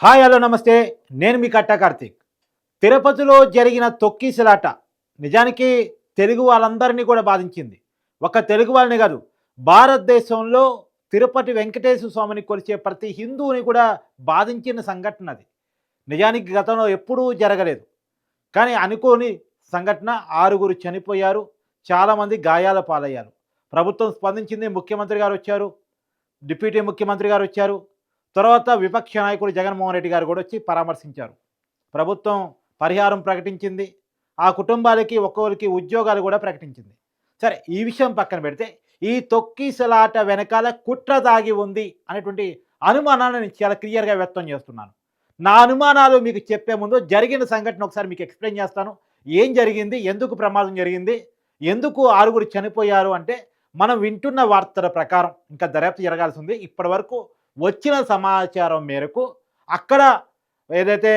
Hi hello నమస్తే. నేను మీ కట్ట కార్తీక్. తిరుపతిలో జరిగిన తొక్కిసలాట నిజానికి తెలుగు వాళ్ళందరినీ కూడా బాధించింది. ఒక తెలుగు వాళ్ళని కాదు భారతదేశంలో తిరుపతి వెంకటేశ్వర స్వామిని కొలిచే ప్రతి హిందువుని కూడా బాధించిన సంఘటన అది. నిజానికి గతంలో ఎప్పుడూ జరగలేదు. కానీ అనుకోని సంఘటన ఆరుగురు చనిపోయారు. చాలామంది గాయాల పాలయ్యారు. ప్రభుత్వం స్పందించింది ముఖ్యమంత్రి గారు వచ్చారు. డిప్యూటీ ముఖ్యమంత్రి గారు వచ్చారు. తర్వాత విపక్ష నాయకుడు జగన్మోహన్ రెడ్డి గారు కూడా వచ్చి పరామర్శించారు. ప్రభుత్వం పరిహారం ప్రకటించింది. ఆ కుటుంబాలకి ఒక్కొక్కరికి ఉద్యోగాలు కూడా ప్రకటించింది. సరే ఈ విషయం పక్కన పెడితే ఈ తొక్కిసలాట వెనకాల కుట్ర దాగి ఉంది అనేటువంటి అనుమానాన్ని నేను చాలా క్లియర్గా వ్యక్తం చేస్తున్నాను. నా అనుమానాలు మీకు చెప్పే ముందు జరిగిన సంఘటన ఒకసారి మీకు ఎక్స్ప్లెయిన్ చేస్తాను. ఏం జరిగింది? ఎందుకు ప్రమాదం జరిగింది? ఎందుకు ఆరుగురు చనిపోయారు? అంటే మనం వింటున్న వార్తల ప్రకారం ఇంకా దర్యాప్తు జరగాల్సి ఉంది. ఇప్పటి వరకు వచ్చిన సమాచారం మేరకు అక్కడ ఏదైతే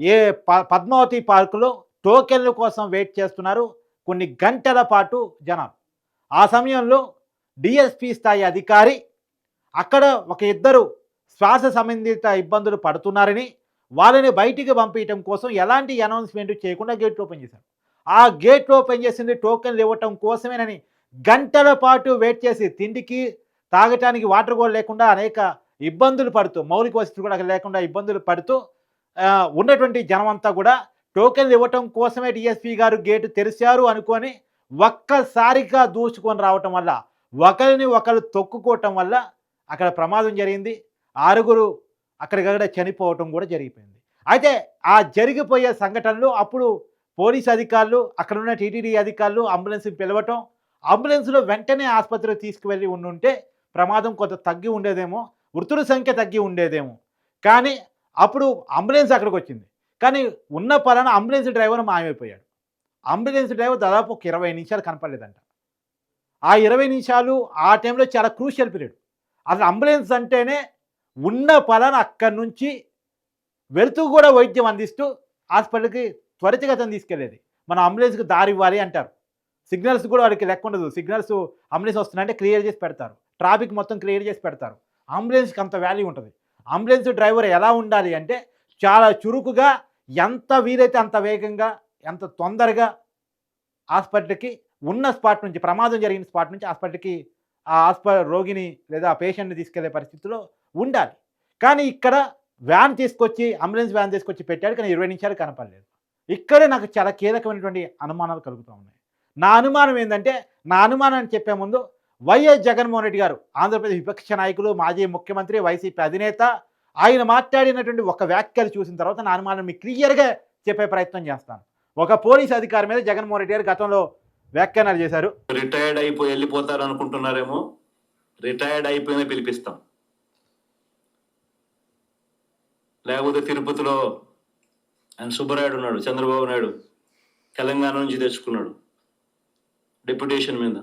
ఏ ప పద్మావతి పార్కులో టోకెన్ల కోసం వెయిట్ చేస్తున్నారు కొన్ని గంటల పాటు జనాలు. ఆ సమయంలో డిఎస్పి స్థాయి అధికారి అక్కడ ఒక ఇద్దరు శ్వాస సంబంధిత ఇబ్బందులు పడుతున్నారని వాళ్ళని బయటికి పంపించడం కోసం ఎలాంటి అనౌన్స్మెంట్ చేయకుండా గేట్ ఓపెన్ చేశారు. ఆ గేట్ ఓపెన్ చేసింది టోకెన్లు ఇవ్వటం కోసమేనని గంటల పాటు వెయిట్ చేసి తిండికి తాగటానికి వాటర్ కూడా లేకుండా అనేక ఇబ్బందులు పడుతూ మౌలిక వసతులు కూడా లేకుండా ఇబ్బందులు పడుతూ ఉన్నటువంటి జనమంతా కూడా టోకెన్లు ఇవ్వటం కోసమే డిఎస్పీ గారు గేటు తెరిచారు అనుకొని ఒక్కసారిగా దూసుకొని రావటం వల్ల ఒకరిని ఒకరు తొక్కుకోవటం వల్ల అక్కడ ప్రమాదం జరిగింది. ఆరుగురు అక్కడికక్కడ చనిపోవటం కూడా జరిగిపోయింది. అయితే ఆ జరిగిపోయే సంఘటనలు అప్పుడు పోలీస్ అధికారులు అక్కడ ఉన్న టీటీడీ అధికారులు అంబులెన్స్ పిలవటం అంబులెన్స్లో వెంటనే ఆసుపత్రికి తీసుకువెళ్ళి ఉండుంటే ప్రమాదం కొంత తగ్గి ఉండేదేమో. మృతుల సంఖ్య తగ్గి ఉండేదేమో. కానీ అప్పుడు అంబులెన్స్ అక్కడికి వచ్చింది. కానీ ఉన్న పలానా అంబులెన్స్ డ్రైవర్ మాయమైపోయాడు. అంబులెన్స్ డ్రైవర్ దాదాపు ఒక ఇరవై నిమిషాలు కనపడలేదంట. ఆ ఇరవై నిమిషాలు ఆ టైంలో చాలా క్రూషియల్ పీరియడ్. అసలు అంబులెన్స్ అంటేనే ఉన్న పలాన అక్కడి నుంచి వెళుతూ కూడా వైద్యం అందిస్తూ హాస్పిటల్కి త్వరితగతం తీసుకెళ్ళేది మన అంబులెన్స్కి దారి ఇవ్వాలి అంటారు. సిగ్నల్స్ కూడా వాడికి లెక్క ఉండదు. సిగ్నల్స్ అంబులెన్స్ వస్తున్నాయంటే క్లియర్ చేసి పెడతారు. ట్రాఫిక్ మొత్తం క్లియర్ చేసి పెడతారు. అంబులెన్స్కి అంత వాల్యూ ఉంటుంది. అంబులెన్స్ డ్రైవర్ ఎలా ఉండాలి అంటే చాలా చురుకుగా ఎంత వీలైతే అంత వేగంగా ఎంత తొందరగా హాస్పిటల్కి ఉన్న స్పాట్ నుంచి ప్రమాదం జరిగిన స్పాట్ నుంచి హాస్పిటల్కి ఆ హాస్పిటల్ రోగిని లేదా ఆ పేషెంట్ని తీసుకెళ్ళే పరిస్థితిలో ఉండాలి. కానీ ఇక్కడ వ్యాన్ తీసుకొచ్చి అంబులెన్స్ వ్యాన్ తీసుకొచ్చి పెట్టాడు కానీ ఇరవై నిమిషాలు కనపడలేదు. ఇక్కడే నాకు చాలా కీలకమైనటువంటి అనుమానాలు కలుగుతూ ఉన్నాయి. నా అనుమానం ఏంటంటే నా అనుమానాన్ని చెప్పే ముందు వైఎస్ జగన్మోహన్ రెడ్డి గారు ఆంధ్రప్రదేశ్ విపక్ష నాయకులు మాజీ ముఖ్యమంత్రి వైసీపీ అధినేత ఆయన మాట్లాడినటువంటి ఒక వ్యాఖ్యలు చూసిన తర్వాత నా అనుమానం మీకు క్లియర్గా చెప్పే ప్రయత్నం చేస్తాను. ఒక పోలీస్ అధికారి మీద జగన్మోహన్ రెడ్డి గారు గతంలో వ్యాఖ్యానాలు చేశారు. రిటైర్డ్ అయిపోయి వెళ్ళిపోతారు అనుకుంటున్నారేమో రిటైర్డ్ అయిపోయినా పిలిపిస్తాం. లేకపోతే తిరుపతిలో ఆయన సుబ్బరాయుడు ఉన్నాడు చంద్రబాబు నాయుడు తెలంగాణ నుంచి తెచ్చుకున్నాడు డిప్యుటేషన్ మీద.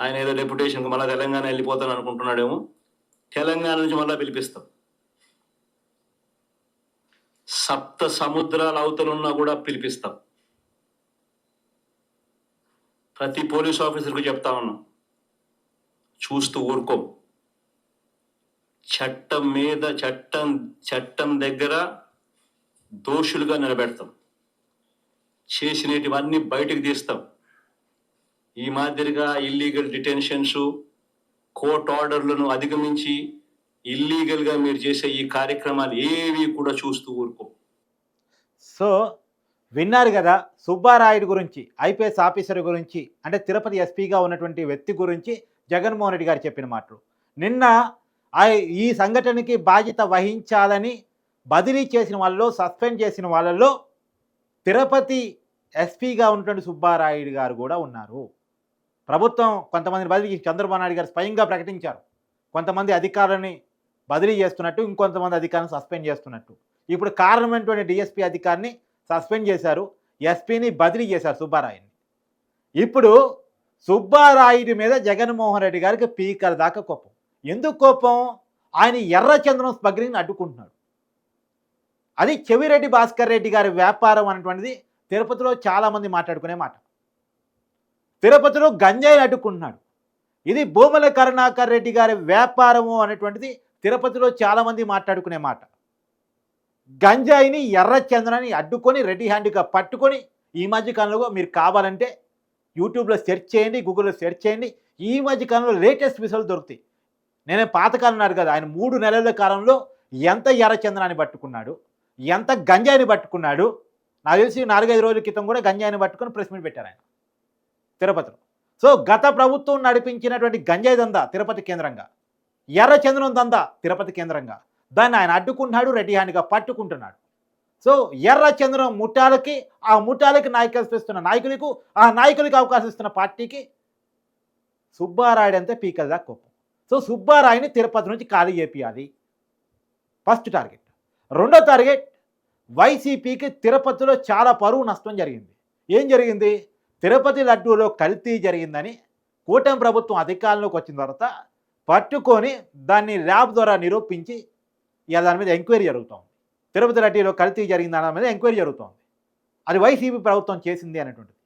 ఆయన ఏదో డెప్యుటేషన్కి మళ్ళీ తెలంగాణ వెళ్ళిపోతాను అనుకుంటున్నాడేమో తెలంగాణ నుంచి మళ్ళీ పిలిపిస్తాం. సప్త సముద్రాల అవతలున్నా కూడా పిలిపిస్తాం. ప్రతి పోలీస్ ఆఫీసర్కు చెప్తా ఉన్నాం చూస్తూ ఊరుకోం. చట్టం మీద చట్టం చట్టం దగ్గర దోషులుగా నిలబెడతాం. చేసినటివన్నీ బయటకు తీస్తాం. ఈ మాదిరిగా ఇల్లీగల్ డిటెన్షన్స్ కోర్ట్ ఆర్డర్లను అధిగమించి ఇల్లీగల్గా మీరు చేసే ఈ కార్యక్రమాలు ఏవి కూడా చూస్తూ ఊరుకో. సో విన్నారు కదా సుబ్బారాయుడు గురించి ఐపీఎస్ ఆఫీసర్ గురించి అంటే తిరుపతి ఎస్పీగా ఉన్నటువంటి వ్యక్తి గురించి జగన్మోహన్ రెడ్డి గారు చెప్పిన మాటలు. నిన్న ఈ సంఘటనకి బాధ్యత వహించాలని బదిలీ చేసిన వాళ్ళలో సస్పెండ్ చేసిన వాళ్ళలో తిరుపతి ఎస్పీగా ఉన్నటువంటి సుబ్బారాయుడు గారు కూడా ఉన్నారు. ప్రభుత్వం కొంతమందిని బదిలీ చంద్రబాబు నాయుడు గారు స్వయంగా ప్రకటించారు. కొంతమంది అధికారులని బదిలీ చేస్తున్నట్టు ఇంకొంతమంది అధికారులను సస్పెండ్ చేస్తున్నట్టు. ఇప్పుడు కారణమైనటువంటి డిఎస్పీ అధికారిని సస్పెండ్ చేశారు ఎస్పీని బదిలీ చేశారు సుబ్బారాయుని ఇప్పుడు సుబ్బారాయుడి మీద జగన్మోహన్ రెడ్డి గారికి పీకర్ దాకా కోపం. ఎందుకు కోపం? ఆయన ఎర్రచంద్రం స్మగ్లింగ్ని అడ్డుకుంటున్నాడు. అది చెవిరెడ్డి భాస్కర్ రెడ్డి గారి వ్యాపారం అనేటువంటిది తిరుపతిలో చాలామంది మాట్లాడుకునే మాట. తిరుపతిలో గంజాయిని అడ్డుకుంటున్నాడు. ఇది భూమల కరుణాకర్ రెడ్డి గారి వ్యాపారము అనేటువంటిది తిరుపతిలో చాలామంది మాట్లాడుకునే మాట. గంజాయిని ఎర్రచందనాన్ని అడ్డుకొని రెడీ హ్యాండ్గా పట్టుకొని ఈ మధ్యకాలంలో మీరు కావాలంటే యూట్యూబ్లో సెర్చ్ చేయండి గూగుల్లో సెర్చ్ చేయండి. ఈ మధ్య కాలంలో లేటెస్ట్ విషయాలు దొరుకుతాయి. నేనే పాతకాలం నాడు కదా ఆయన మూడు నెలల కాలంలో ఎంత ఎర్రచందనాన్ని పట్టుకున్నాడు ఎంత గంజాయిని పట్టుకున్నాడు నాకు తెలిసి నాలుగైదు రోజుల క్రితం కూడా గంజాయిని పట్టుకొని ప్రెస్ మీట్ పెట్టారు ఆయన. తిరుపతిలో. సో గత ప్రభుత్వం నడిపించినటువంటి గంజాయి దందా తిరుపతి కేంద్రంగా ఎర్రచంద్రం దందా తిరుపతి కేంద్రంగా దాన్ని ఆయన అడ్డుకుంటున్నాడు రెడీ హ్యాండ్గా పట్టుకుంటున్నాడు. సో ఎర్రచందనం ముఠాలకి ఆ ముఠాలకి నాయకత్వం ఇస్తున్న నాయకులకు ఆ నాయకులకి అవకాశం ఇస్తున్న పార్టీకి సుబ్బారాయుడు అంతే పీకల్దా కోపం. సో సుబ్బారాయుని తిరుపతి నుంచి ఖాళీ చేపియాలి. First target. రెండో టార్గెట్ వైసీపీకి తిరుపతిలో చాలా పరువు నష్టం జరిగింది. ఏం జరిగింది? తిరుపతి లడ్డూలో కల్తీ జరిగిందని కూటమి ప్రభుత్వం అధికారంలోకి వచ్చిన తర్వాత పట్టుకొని దాన్ని ల్యాబ్ ద్వారా నిరూపించి ఇలా దాని మీద ఎంక్వైరీ జరుగుతోంది. తిరుపతి లడ్డూలో కల్తీ జరిగింది దాని మీద ఎంక్వైరీ జరుగుతోంది. అది వైసీపీ ప్రభుత్వం చేసింది అనేటువంటిది.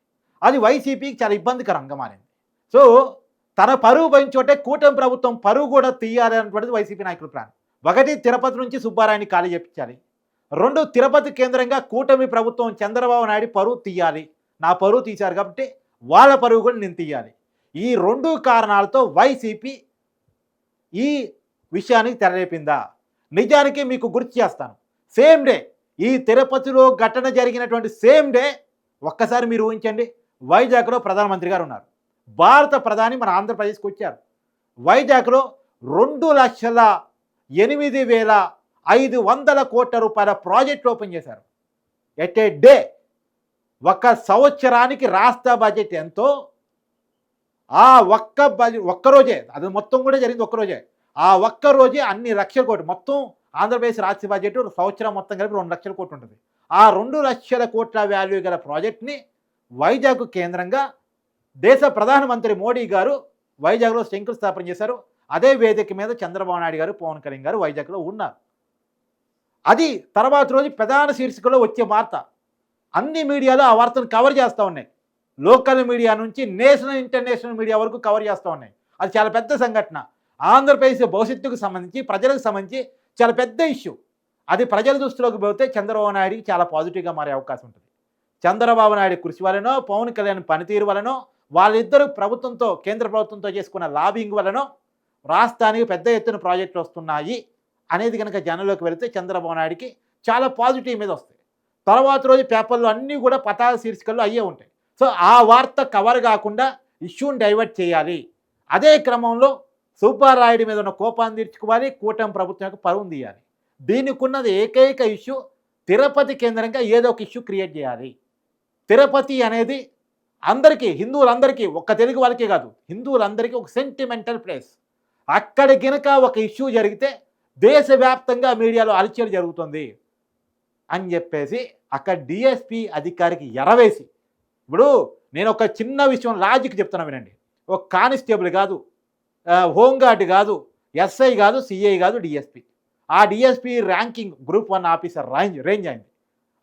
అది వైసీపీకి చాలా ఇబ్బందికరంగా మారింది. సో తన పరువు పోయిన కూటమి ప్రభుత్వం పరువు కూడా తీయాలి అనేటువంటిది వైసీపీ నాయకుల ప్లాన్. ఒకటి తిరుపతి నుంచి సుబ్బారాయుని ఖాళీ చేపించాలి. రెండు తిరుపతి కేంద్రంగా కూటమి ప్రభుత్వం చంద్రబాబు నాయుడు పరువు తీయాలి. నా పరువు తీశారు కాబట్టి వాళ్ళ పరువు కూడా నేను తీయాలి. ఈ రెండు కారణాలతో వైసీపీ ఈ విషయానికి తెరలేపిందా? నిజానికి మీకు గుర్తు చేస్తాను. సేమ్ డే ఈ తిరుపతిలో ఘటన జరిగినటువంటి సేమ్ డే ఒక్కసారి మీరు ఊహించండి వైజాగ్లో ప్రధానమంత్రి గారు ఉన్నారు. భారత ప్రధాని మన ఆంధ్రప్రదేశ్కి వచ్చారు. వైజాగ్లో రెండు లక్షల ఎనిమిది వేల ఐదు వందల కోట్ల రూపాయల ప్రాజెక్ట్ ఓపెన్ చేశారు. ఎట్ ఏ డే ఒక సంవత్సరానికి రాష్ట్ర బడ్జెట్ ఎంతో? ఆ ఒక్క బడ్జెట్ ఒక్కరోజే అది మొత్తం కూడా జరిగింది ఒక్కరోజే ఆ ఒక్క రోజే అన్ని లక్షల కోట్లు. మొత్తం ఆంధ్రప్రదేశ్ రాష్ట్ర బడ్జెట్ సంవత్సరం మొత్తం కలిపి రెండు లక్షల కోట్లు ఉంటుంది. ఆ రెండు లక్షల కోట్ల వాల్యూ గల ప్రాజెక్ట్ని వైజాగ్ కేంద్రంగా దేశ ప్రధానమంత్రి మోడీ గారు వైజాగ్లో శంకుస్థాపన చేశారు. అదే వేదిక మీద చంద్రబాబు నాయుడు గారు పవన్ కళ్యాణ్ గారు వైజాగ్లో ఉన్నారు. అది తర్వాత రోజు ప్రధాన శీర్షికలో వచ్చే వార్త. అన్ని మీడియాలో ఆ వార్తను కవర్ చేస్తూ ఉన్నాయి. లోకల్ మీడియా నుంచి నేషనల్ ఇంటర్నేషనల్ మీడియా వరకు కవర్ చేస్తూ ఉన్నాయి. అది చాలా పెద్ద సంఘటన. ఆంధ్రప్రదేశ్ భవిష్యత్తుకు సంబంధించి ప్రజలకు సంబంధించి చాలా పెద్ద ఇష్యూ. అది ప్రజల దృష్టిలోకి పోతే చంద్రబాబు నాయుడికి చాలా పాజిటివ్గా మారే అవకాశం ఉంటుంది. చంద్రబాబు నాయుడు కృషి వలనో పవన్ కళ్యాణ్ పనితీరు వలనో వాళ్ళిద్దరూ ప్రభుత్వంతో కేంద్ర ప్రభుత్వంతో చేసుకున్న లాబింగ్ వలనో రాష్ట్రానికి పెద్ద ఎత్తున ప్రాజెక్టులు వస్తున్నాయి అనేది కనుక జనంలోకి వెళితే చంద్రబాబు నాయుడికి చాలా పాజిటివ్ మీద వస్తాయి. తర్వాత రోజు పేపర్లు అన్నీ కూడా పతాక శీర్షికలు అయ్యే ఉంటాయి. సో ఆ వార్త కవర్ కాకుండా ఇష్యూని డైవర్ట్ చేయాలి. అదే క్రమంలో సుబ్బారాయుడి మీద ఉన్న కోపాన్ని తీర్చుకోవాలి కూటమి ప్రభుత్వం యొక్క పరువును తీయాలి. దీనికి ఏకైక ఇష్యూ తిరుపతి కేంద్రంగా ఏదో ఒక ఇష్యూ క్రియేట్ చేయాలి. తిరుపతి అనేది అందరికీ హిందువులందరికీ ఒక్క తెలుగు వాళ్ళకే కాదు హిందువులందరికీ ఒక సెంటిమెంటల్ ప్లేస్ అక్కడ గినక ఒక ఇష్యూ జరిగితే దేశవ్యాప్తంగా మీడియాలో అలచల్ జరుగుతుంది. అని చెప్పేసి అక్కడ డిఎస్పి అధికారికి ఎరవేసి ఇప్పుడు నేను ఒక చిన్న విషయం లాజిక్ చెప్తున్నా వినండి. ఒక కానిస్టేబుల్ కాదు హోంగార్డ్ కాదు ఎస్ఐ కాదు సిఐ కాదు డిఎస్పి ఆ DSP ranking group one officer range range అయింది.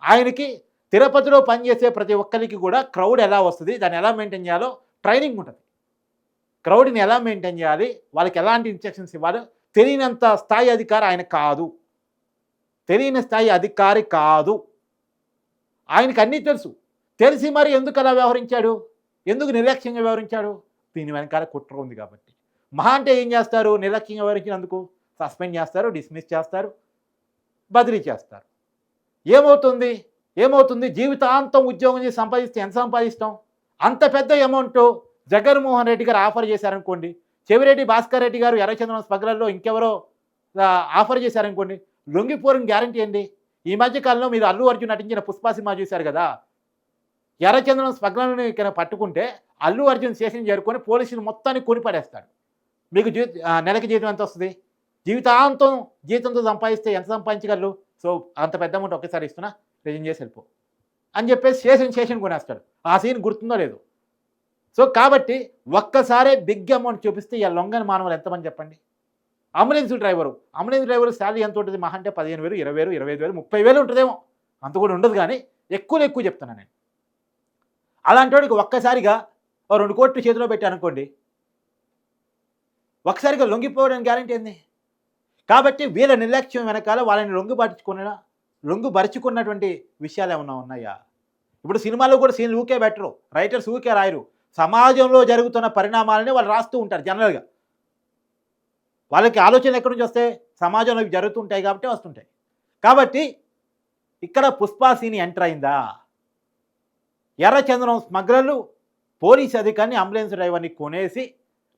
ఆయనకి తిరుపతిలో పనిచేసే ప్రతి ఒక్కరికి కూడా క్రౌడ్ ఎలా వస్తుంది దాన్ని ఎలా మెయింటైన్ చేయాలో ట్రైనింగ్ ఉంటుంది. క్రౌడ్ని ఎలా మెయింటైన్ చేయాలి వాళ్ళకి ఎలాంటి ఇన్స్ట్రక్షన్స్ ఇవ్వాలి తెలియనంత స్థాయి అధికారి ఆయన కాదు. తెలియని స్థాయి అధికారి కాదు. ఆయనకి అన్నీ తెలుసు. తెలిసి మరి ఎందుకు అలా వ్యవహరించాడు? ఎందుకు నిర్లక్ష్యంగా వ్యవహరించాడు? దీని వెనకాల కుట్ర ఉంది కాబట్టి. మహా అంటే ఏం చేస్తారు? నిర్లక్ష్యంగా వ్యవహరించినందుకు సస్పెండ్ చేస్తారు డిస్మిస్ చేస్తారు బదిలీ చేస్తారు. ఏమవుతుంది? ఏమవుతుంది? జీవితాంతం ఉద్యోగం చేసి సంపాదిస్తే ఎంత సంపాదిస్తాం? అంత పెద్ద అమౌంట్ జగన్మోహన్ రెడ్డి గారు ఆఫర్ చేశారనుకోండి చెవిరెడ్డి భాస్కర్ రెడ్డి గారు ఎర్రచంద్రం స్పగ్రల్లో ఇంకెవరో ఆఫర్ చేశారనుకోండి లొంగిపోరం గ్యారంటీ అండి ఈ మధ్యకాలంలో మీరు అల్లు అర్జున్ నటించిన పుష్ప సినిమా చూశారు కదా? ఎర్రచంద్రం స్మగ్లర్ని ఇక్కడ పట్టుకుంటే అల్లు అర్జున్ స్టేషన్ చేరుకొని పోలీసులు మొత్తాన్ని కొనిపడేస్తాడు మీకు జీ నెలకి జీతం ఎంత వస్తుంది? జీవితాంతం జీతంతో సంపాదిస్తే ఎంత సంపాదించగలరు? సో అంత పెద్ద అమౌంట్ ఒకేసారి ఇస్తున్నా రిజైన్ చేసి వెళ్ళిపో అని చెప్పేసి స్టేషన్ స్టేషన్ కొనేస్తాడు. ఆ సీన్ గుర్తుందో లేదు? సో కాబట్టి ఒక్కసారే బిగ్ అమౌంట్ చూపిస్తే ఇలా లొంగని మానవులు ఎంతమంది చెప్పండి? Ambulance driver. Ambulance driver salary ఎంత ఉంటుంది? మహా అంటే పదిహేను వేలు ఇరవై వేలు ఇరవై ఐదు వేలు ముప్పై వేలు ఉంటుందేమో. అంత కూడా ఉండదు కానీ ఎక్కువ ఎక్కువ చెప్తాను నేను. అలాంటి వాడికి ఒక్కసారిగా రెండు కోట్లు చేతిలో పెట్టి అనుకోండి. ఒకసారిగా లొంగిపోవడానికి గ్యారంటీ ఏంది? కాబట్టి వీళ్ళ నిర్లక్ష్యం వెనకాల వాళ్ళని లొంగు పరుచుకున్న లొంగు బరుచుకున్నటువంటి విషయాలు ఏమన్నా ఉన్నాయా? ఇప్పుడు సినిమాలో కూడా సీన్లు ఊకే పెట్టరు. రైటర్స్ ఊకే రాయరు. సమాజంలో జరుగుతున్న పరిణామాలని వాళ్ళు రాస్తూ ఉంటారు జనరల్గా. వాళ్ళకి ఆలోచన ఎక్కడి నుంచి వస్తాయి? సమాజంలో ఇవి జరుగుతుంటాయి కాబట్టి వస్తుంటాయి. కాబట్టి ఇక్కడ పుష్పాసీని ఎంటర్ అయిందా? ఎర్రచంద్రం స్మగ్లర్లు పోలీస్ అధికారిని అంబులెన్స్ డ్రైవర్ని కొనేసి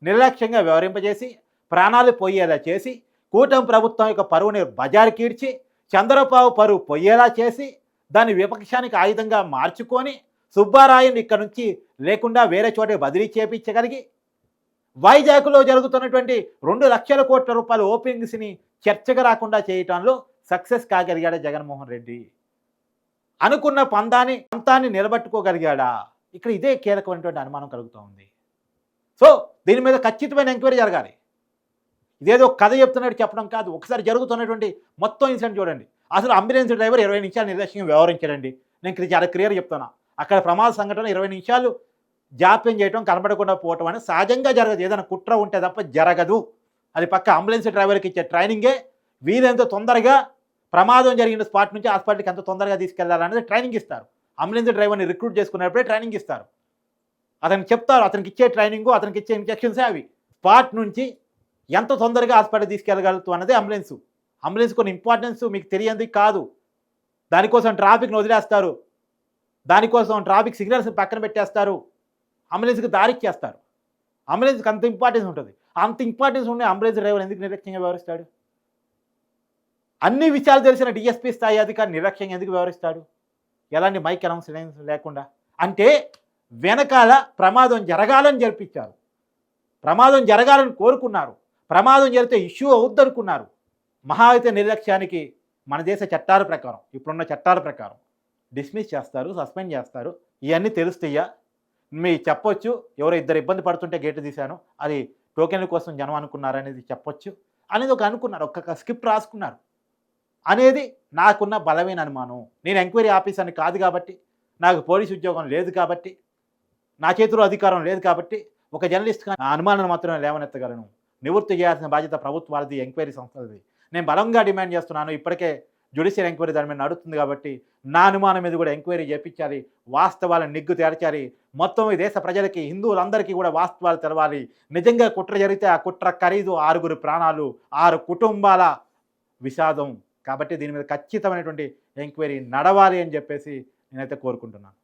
నిర్లక్ష్యంగా వ్యవహరింపజేసి ప్రాణాలు పోయేలా చేసి కూటమి ప్రభుత్వం యొక్క పరువుని బజారు కీడ్చి చంద్రబాబు పరువు పోయేలా చేసి దాన్ని విపక్షానికి ఆయుధంగా మార్చుకొని సుబ్బారాయుని ఇక్కడ నుంచి లేకుండా వేరే చోట బదిలీ చేపించగలిగి వైజాగ్లో జరుగుతున్నటువంటి రెండు లక్షల కోట్ల రూపాయల ఓపెనింగ్స్ని చర్చగా రాకుండా చేయటంలో సక్సెస్ కాగలిగాడా జగన్మోహన్ రెడ్డి? అనుకున్న పందాన్ని పంతాన్ని నిలబెట్టుకోగలిగాడా? ఇక్కడ ఇదే కీలకమైనటువంటి అనుమానం కలుగుతూ ఉంది. సో దీని మీద ఖచ్చితమైన ఎంక్వైరీ జరగాలి. ఇదేదో కథ చెప్తున్నట్టు చెప్పడం కాదు. ఒకసారి జరుగుతున్నటువంటి మొత్తం ఇన్సిడెంట్ చూడండి. అసలు అంబులెన్స్ డ్రైవర్ ఇరవై నిమిషాలు నిర్లక్ష్యంగా వ్యవహరించాడండి. నేను క్లి- చాలా క్లియర్ చెప్తున్నా. అక్కడ ప్రమాద సంఘటన ఇరవై నిమిషాలు జాప్యం చేయటం కనబడకుండా పోవటం అనేది సహజంగా జరగదు. ఏదైనా కుట్ర ఉంటే తప్ప జరగదు. అది పక్క అంబులెన్స్ డ్రైవర్కి ఇచ్చే ట్రైనింగే. వీలెంత తొందరగా ప్రమాదం జరిగిన స్పాట్ నుంచి హాస్పిటల్కి ఎంత తొందరగా తీసుకెళ్ళాలనేది ట్రైనింగ్ ఇస్తారు. అంబులెన్స్ డ్రైవర్ని రిక్రూట్ చేసుకున్నప్పుడే ట్రైనింగ్ ఇస్తారు. అతనికి చెప్తారు అతనికి ఇచ్చే ట్రైనింగ్ అతనికి ఇచ్చే ఇన్స్ట్రక్షన్సే అవి. స్పాట్ నుంచి ఎంత తొందరగా హాస్పిటల్ తీసుకెళ్ళగలుగుతూ అన్నది అంబులెన్స్. అంబులెన్స్ కొన్ని ఇంపార్టెన్స్ మీకు తెలియంది కాదు. దానికోసం ట్రాఫిక్ను వదిలేస్తారు. దానికోసం ట్రాఫిక్ సిగ్నల్స్ పక్కన పెట్టేస్తారు. అంబులెన్స్కి దారిచ్చేస్తారు అంబులెన్స్కి అంత ఇంపార్టెన్స్ ఉంటుంది. అంత ఇంపార్టెన్స్ ఉండే అంబులెన్స్ డ్రైవర్ ఎందుకు నిర్లక్ష్యంగా వ్యవహరిస్తాడు? అన్ని విషయాలు తెలిసిన డిఎస్పీ స్థాయి అధికారి నిర్లక్ష్యంగా ఎందుకు వ్యవహరిస్తాడు? ఎలాంటి మైక్ అనౌన్స్ లేకుండా. అంటే వెనకాల ప్రమాదం జరగాలని జరిపించారు. ప్రమాదం జరగాలని కోరుకున్నారు. ప్రమాదం జరిగితే ఇష్యూ అవుద్దనుకున్నారు. మహా అయితే నిర్లక్ష్యానికి మన దేశ చట్టాల ప్రకారం ఇప్పుడున్న చట్టాల ప్రకారం డిస్మిస్ చేస్తారు సస్పెండ్ చేస్తారు. ఇవన్నీ తెలుస్తాయా? మీ చెప్పొచ్చు. ఎవరో ఇద్దరు ఇబ్బంది పడుతుంటే గేటు తీశాను. అది టోకెన్ల కోసం జనం అనుకున్నారనేది చెప్పొచ్చు. అనేది ఒక అనుకున్నారు. ఒక్క స్క్రిప్ట్ రాసుకున్నారు. అనేది నాకున్న బలమైన అనుమానం. నేను ఎంక్వైరీ ఆఫీసర్ని కాదు కాబట్టి నాకు పోలీస్ ఉద్యోగం లేదు కాబట్టి నా చేతిలో అధికారం లేదు కాబట్టి ఒక జర్నలిస్ట్గా నా అనుమానాన్ని మాత్రమే లేవనెత్తగలను. నివృత్తి చేయాల్సిన బాధ్యత ప్రభుత్వాలది ఎంక్వైరీ సంస్థలది. నేను బలంగా డిమాండ్ చేస్తున్నాను. ఇప్పటికే జ్యుడిషియల్ ఎంక్వైరీ దాని మీద నడుస్తుంది కాబట్టి నా అనుమానం మీద కూడా ఎంక్వైరీ చేపించాలి వాస్తవాలను నిగ్గు తేల్చాలి మొత్తం ఈ దేశ ప్రజలకి హిందువులందరికీ కూడా వాస్తవాలు తెలవాలి. నిజంగా కుట్ర జరిగితే ఆ కుట్ర ఖరీదు ఆరుగురు ప్రాణాలు ఆరు కుటుంబాల విషాదం. కాబట్టి దీని మీద ఖచ్చితమైనటువంటి ఎంక్వైరీ నడవాలి అని చెప్పేసి నేనైతే కోరుకుంటున్నాను.